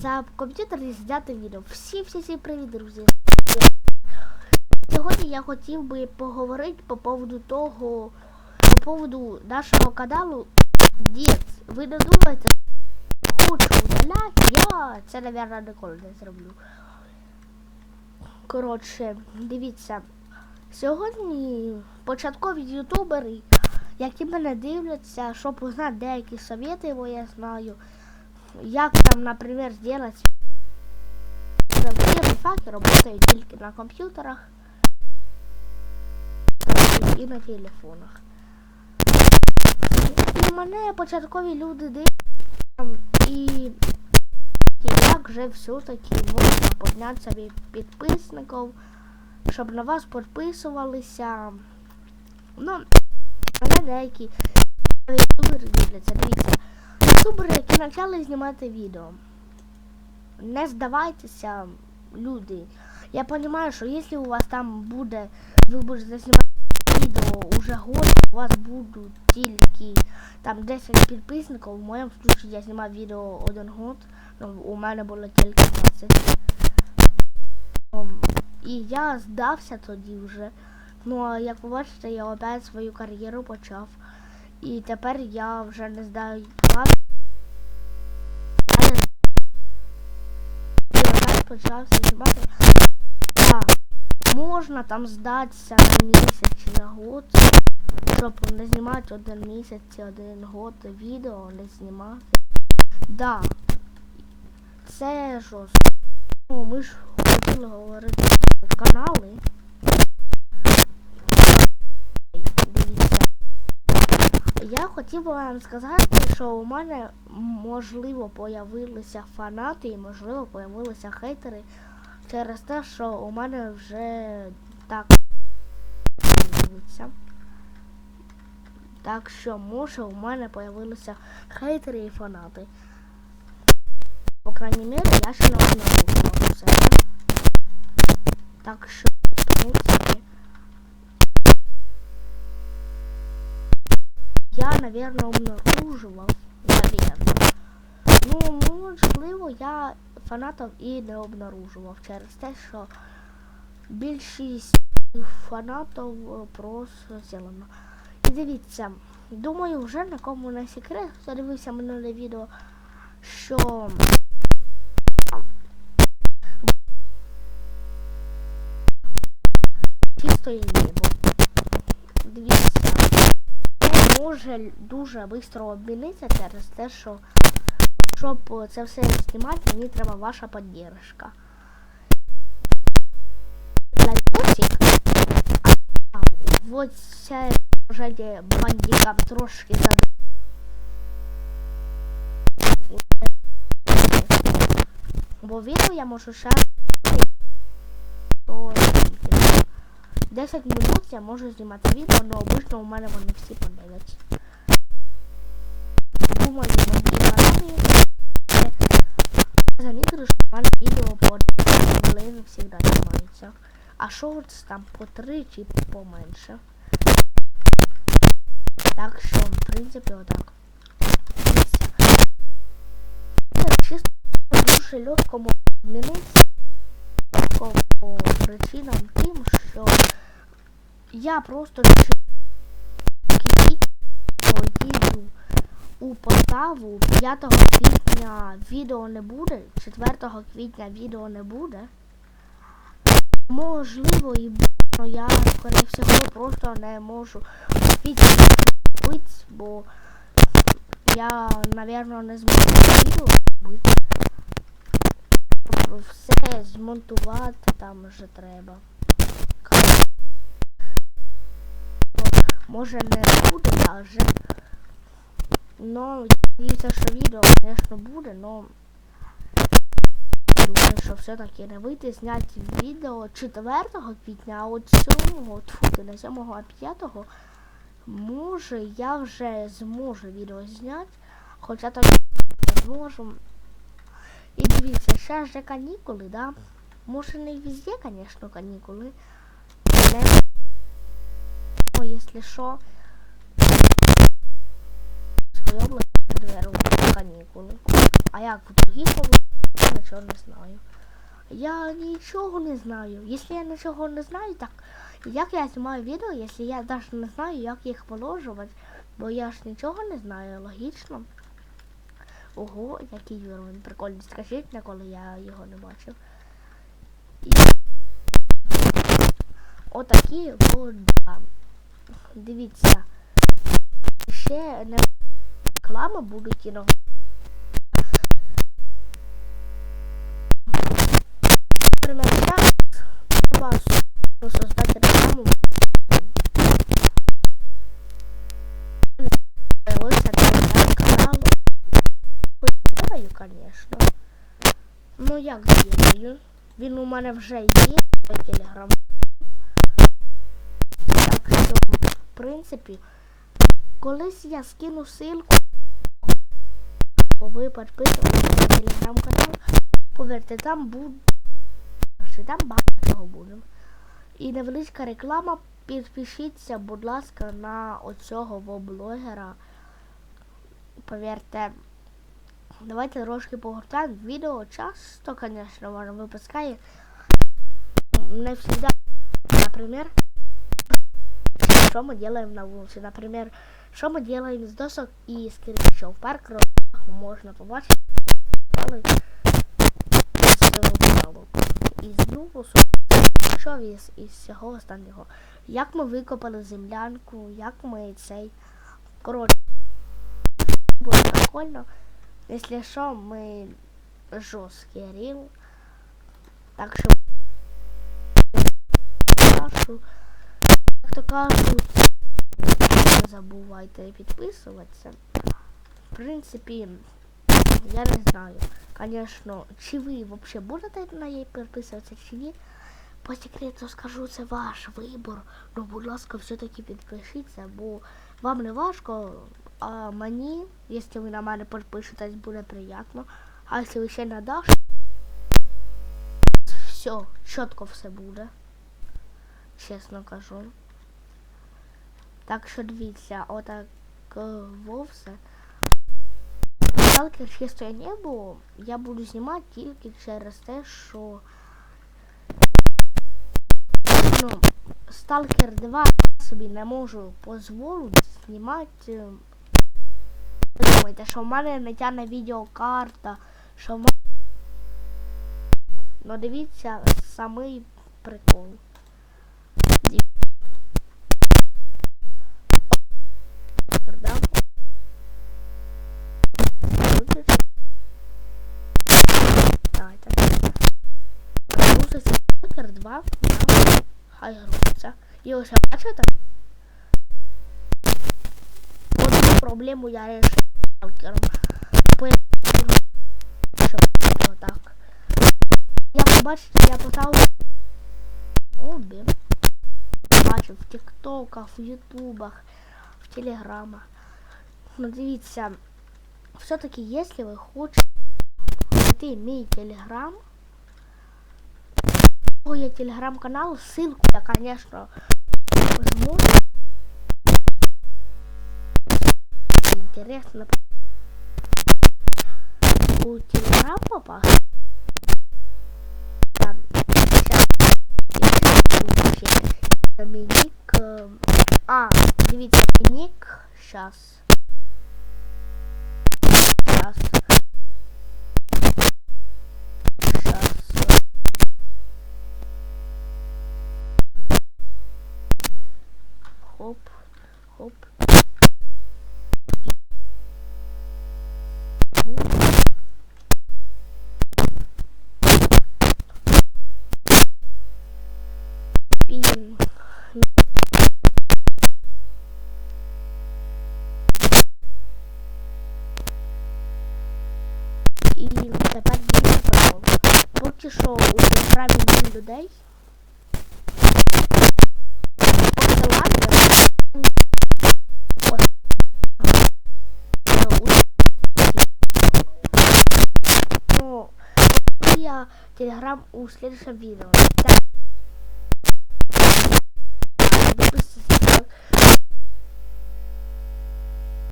за комп'ютер і зняти відео. Всі всі всі привіт, друзі. Сьогодні я хотів би поговорити по поводу того, по поводу нашого каналу Дід. Ви не думаєте, хочу удаляти, я це, мабуть, ніколи не зроблю. Коротше, дивіться, сьогодні початкові ютубери, які мене дивляться, щоб узнати деякі совєти, бо я знаю, як там, наприклад, зробити Всі факи працюють тільки на комп'ютерах і на телефонах. І мене початкові люди дивляться, і як же все-таки можна підняти собі підписників, щоб на вас підписувалися. Ну, мене деякі ютубери дивляться, дивіться. Ютубери, які почали знімати відео. Не здавайтеся, люди. Я розумію, що якщо у вас там буде, ви будете знімати відео уже год, у вас будуть тільки там 10 підписників. В моєму випадку я знімав відео один год, ну, у мене було тільки 20. І я здався тоді вже. Ну, а як ви бачите, я опять свою кар'єру почав. І тепер я вже не здаю план. Я опять почався знімати. Так, можна там здатися на місяць чи на год, щоб не знімати один місяць чи один год відео, не знімати. Да, це жорстко. Ну, ми ж хотіли говорити про канали. Хотів би вам сказати, що у мене можливо появилися фанати і можливо появилися хейтери через те, що у мене вже так. Так що може у мене появилися хейтери і фанати. По крайній мірі, я ще не обнаружував все. Так що тому я, наверное, обнаружував, наверное. Ну, можливо, я фанатів і не обнаружував через те, що більшість фанатів е, просто зелено. І дивіться, думаю, вже нікому не секрет, хто дивився минуле відео, що чисто є небо. Дивіться, може дуже швидко обмінитися через те, що щоб це все знімати, мені треба ваша підтримка. Лайкосик. Вот це вже бандикам трошки за Бо відео я можу ще 10 минут я можу знімати відео, але обично у мене вони всі подивляться. Думаю, мої замітили, що у мене відео по 10 хвилин завжди знімаються. А шортс там по 3 чи поменше. Так що, в принципі, отак. Чисто дуже легко можна змінитися по причинам тим, що я просто їду у Полтаву 5 квітня відео не буде, 4 квітня відео не буде. Можливо і буде, але я, скоріше всього, просто не можу робити, бо я, напевно, не зможу відео робити. Все змонтувати там вже треба. Може не буде даже. Но дивіться, що відео, звісно, буде, но думаю, що все-таки не вийти зняти відео 4 квітня, а от 7, тьфу, не 7, а 5 може я вже зможу відео зняти, хоча так не зможу. І дивіться, ще ж канікули, да? Може не везде, звісно, канікули. Не Ну, что, в своей области, например, каникулы. А як в других областях нічого не знаю. Я нічого не знаю. Якщо я нічого не знаю, так як я знімаю відео, якщо я навіть не знаю, як їх положувати, бо я ж нічого не знаю, логічно. Ого, який уровень прикольний. Скажіть, ніколи я його не бачив. І... Отакі вода. Дивіться. Ще не реклами будуть і Например, я вас создать рекламу. Ось це канал. Делаю, конечно. Ну як делаю? Він у мене вже є телеграм. Так що, в принципі, колись я скину ссылку, ви підписуєтесь на телеграм-канал. Повірте, там буде там багато чого буде. І невеличка реклама. Підпишіться, будь ласка, на оцього блогера. Повірте, давайте трошки погортаємо. Відео часто, звісно, воно випускає. Не всегда, например, что мы делаем на улице. Например, что мы делаем из досок и из кирпичов. Парк можно побачить. Із нубусу, що із, із всього останнього. Як ми викопали землянку, як ми цей. Коротше, буде прикольно. Якщо що, ми жорсткий ріл. Так що кажу, як то кажуть, не забувайте підписуватися. В принципі, я не знаю. Конечно, чи ви взагалі будете на її підписуватися, чи ні. По секрету скажу, це ваш вибор. Ну, будь ласка, все-таки підпишіться, бо вам не важко, а мені, якщо ви на мене підпишетесь, буде приємно. А якщо ви ще не даш, все, чітко все буде. Чесно кажу. Так що дивіться, отак вовсе. Сталкер чистое небо я буду знімати тільки через те, що ну, Сталкер 2 собі не можу дозволити знімати. Думайте, що в мене не тягне відеокарта, що в мене... Ну дивіться самий прикол. Сталкер 2 да, хай грузиться. І ось бачите? проблему я решив сталкером. Щоб так. Я побачите, я поставив обі. Бачив в тіктоках, в ютубах, в телеграмах. Ну дивіться, все-таки, если вы хочете найти мій телеграм, я телеграм-канал, ссылку я, конечно, возьму. Интересно. У телеграм попасть. Там, сейчас, Доминик. А, дивіться, ник. Сейчас. Сейчас. І тепер дивіться прикол. Поки що у програмі людей. телеграм у следующем видео. Так,